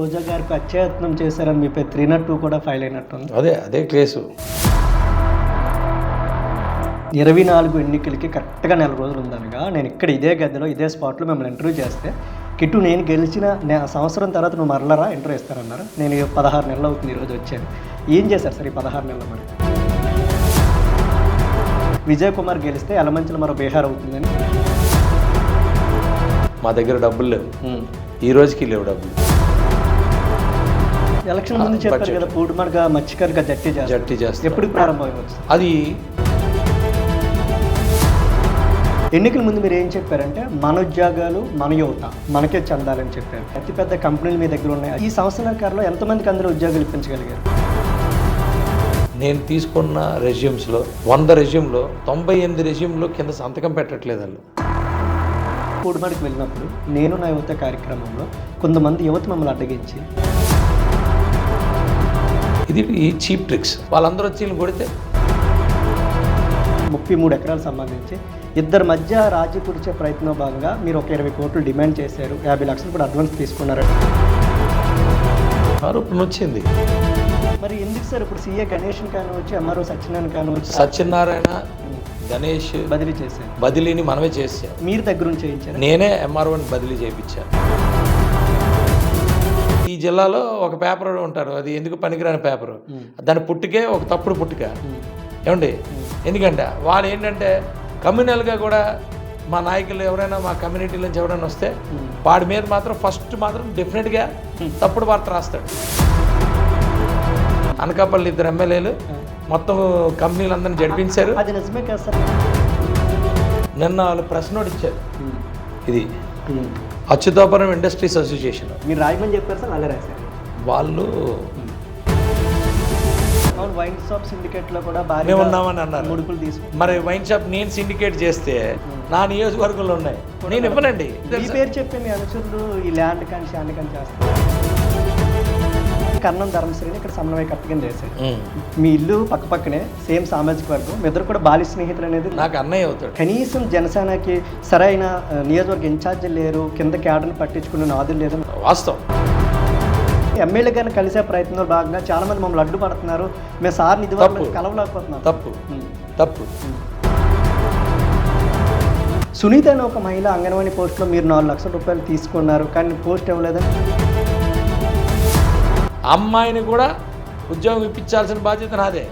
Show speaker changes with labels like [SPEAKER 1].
[SPEAKER 1] రోజా గారికి అత్యయత్నం చేశారని మీపై త్రీ నాట్ టూ కూడా ఫైల్ అయినట్టుంది.
[SPEAKER 2] అదే అదే కేసు.
[SPEAKER 1] ఇరవై నాలుగు ఎన్నికలకి కరెక్ట్గా నెల రోజులు ఉందనగా నేను ఇక్కడ ఇదే గదిలో ఇదే స్పాట్లో మిమ్మల్ని ఇంటర్వ్యూ చేస్తే కిట్టు నేను గెలిచిన సంవత్సరం తర్వాత నువ్వు మరలరా ఇంటర్వ్యూ ఇస్తారన్నారు నేను పదహారు నెలలు అవుతుంది ఈరోజు వచ్చాను. ఏం చేశారు సార్ ఈ పదహారు నెలలు మరి? విజయ్ కుమార్ గెలిస్తే ఎలమంచిలో మరో బీహార్ అవుతుందని.
[SPEAKER 2] మా దగ్గర డబ్బులు లేవు. ఈ రోజుకి లేవు డబ్బులు.
[SPEAKER 1] ఎలక్షన్ ముందు చెప్పారు కదా పూడిమడగా మత్స్యకారుగా జట్టి చేస్తారు
[SPEAKER 2] జట్టి చేస్తాం
[SPEAKER 1] ఎప్పుడు ప్రారంభమవచ్చు
[SPEAKER 2] అది
[SPEAKER 1] ఎన్నికల ముందు మీరు ఏం చెప్పారంటే మన ఉద్యోగాలు మన యువత మనకే చెందాలని చెప్పారు. అతిపెద్ద కంపెనీలు మీ దగ్గర ఉన్నాయి. ఈ సంవత్సరాల ఎంతమందికి అందులో ఉద్యోగాలు ఇప్పించగలిగారు?
[SPEAKER 2] నేను తీసుకున్న రెజ్యూమ్స్లో వంద రెజ్యూమ్లో తొంభై ఎనిమిది రెజ్యూమ్లో కింద సంతకం పెట్టట్లేదు వాళ్ళు.
[SPEAKER 1] పూడిమడికి వెళ్ళినప్పుడు నేను నా యువత కార్యక్రమంలో కొంతమంది యువత మమ్మల్ని అడ్డగించి
[SPEAKER 2] ఈ చీప్ ట్రిక్స్. వాళ్ళందరూ వచ్చి వీళ్ళని కొడితే?
[SPEAKER 1] ముప్పై మూడు ఎకరాలకు సంబంధించి ఇద్దరి మధ్య రాజీ కుడిచే ప్రయత్నంలో భాగంగా మీరు ఒక ఇరవై కోట్లు డిమాండ్ చేశారు. యాభై లక్షలు కూడా అడ్వాన్స్ తీసుకున్నారు.
[SPEAKER 2] ఆరోపణ వచ్చింది.
[SPEAKER 1] మరి ఎందుకు సార్ ఇప్పుడు సీఏ గణేష్ కానివచ్చు ఎంఆర్ఓ సత్యనారాయణ కానివచ్చు
[SPEAKER 2] సత్యనారాయణ గణేష్
[SPEAKER 1] బదిలీ చేశారు.
[SPEAKER 2] బదిలీని మనమే చేసాం
[SPEAKER 1] మీరు దగ్గర నుంచి చేయించారు?
[SPEAKER 2] నేనే ఎంఆర్ఓని బదిలీ చేయించాను. జిల్లాలో ఒక పేపర్ ఉంటారు. అది ఎందుకు పనికిరాని పేపరు? దాని పుట్టుకే ఒక తప్పుడు పుట్టుక. ఏమండి? ఎందుకంటే వాడు ఏంటంటే కమ్యూనల్గా కూడా మా నాయకులు ఎవరైనా మా కమ్యూనిటీ నుంచి ఎవరైనా వస్తే వాడి మీద మాత్రం ఫస్ట్ మాత్రం డెఫినెట్గా తప్పుడు వార్త రాస్తాడు. అనకాపల్లి ఇద్దరు ఎమ్మెల్యేలు మొత్తం కంపెనీలందరినీ జడిపించారు.
[SPEAKER 1] అది నిజమే కదా సార్.
[SPEAKER 2] నిన్న వాళ్ళు ప్రెస్ నోట్ ఇచ్చారు ఇది. Achutapuram industries association.
[SPEAKER 1] మీరు రాయమని చెప్పారు సార్ అలా రాశారు.
[SPEAKER 2] వాళ్ళు
[SPEAKER 1] వైన్ షాప్ సిండికేట్లో కూడా
[SPEAKER 2] మేము ఉన్నామని అన్నారు.
[SPEAKER 1] ముడుపులు తీసుకు
[SPEAKER 2] మరి వైన్ షాప్ నేను సిండికేట్ చేస్తే నా నియోజకవర్గంలో ఉన్నాయి. నేను ఇవ్వనండి.
[SPEAKER 1] ఈ పేరు చెప్పే మీ అనుచరులు ఈ ల్యాండ్ కానీ శాండ్ కానీ చేస్తారు. కర్ణం ధర్మశ్రీని ఇక్కడ సమన్వయకర్తగా చేశారు.
[SPEAKER 2] ఉమ్.
[SPEAKER 1] మీ ఇల్లు పక్క పక్కనే సేమ్ సామాజిక వర్గం. మీ ఇద్దరు కూడా బాల్య స్నేహితులు అనేది
[SPEAKER 2] నాకు అన్నయ్య అవుతాడు.
[SPEAKER 1] కనీసం జనసేనకి సరైన నియోజకవర్గ ఇన్ఛార్జీలు లేరు కింద క్యాడర్ని పట్టించుకునే నాదులు లేరు.
[SPEAKER 2] వాస్తవం.
[SPEAKER 1] ఎమ్మెల్యే గారిని కలిసే ప్రయత్నంలో భాగంగా చాలా మంది మమ్మల్ని అడ్డుపడుతున్నారు. మేము సార్ని ఇది. కలవలేకపోతున్నాం.
[SPEAKER 2] తప్పు. తప్పు.
[SPEAKER 1] సునీత అనే ఒక మహిళ అంగన్వాడీ పోస్ట్లో మీరు నాలుగు లక్షల రూపాయలు తీసుకున్నారు. కానీ పోస్ట్ ఇవ్వలేదని
[SPEAKER 2] అమ్మాయిని కూడా ఉద్యోగం ఇప్పించాల్సిన బాధ్యత నాదే.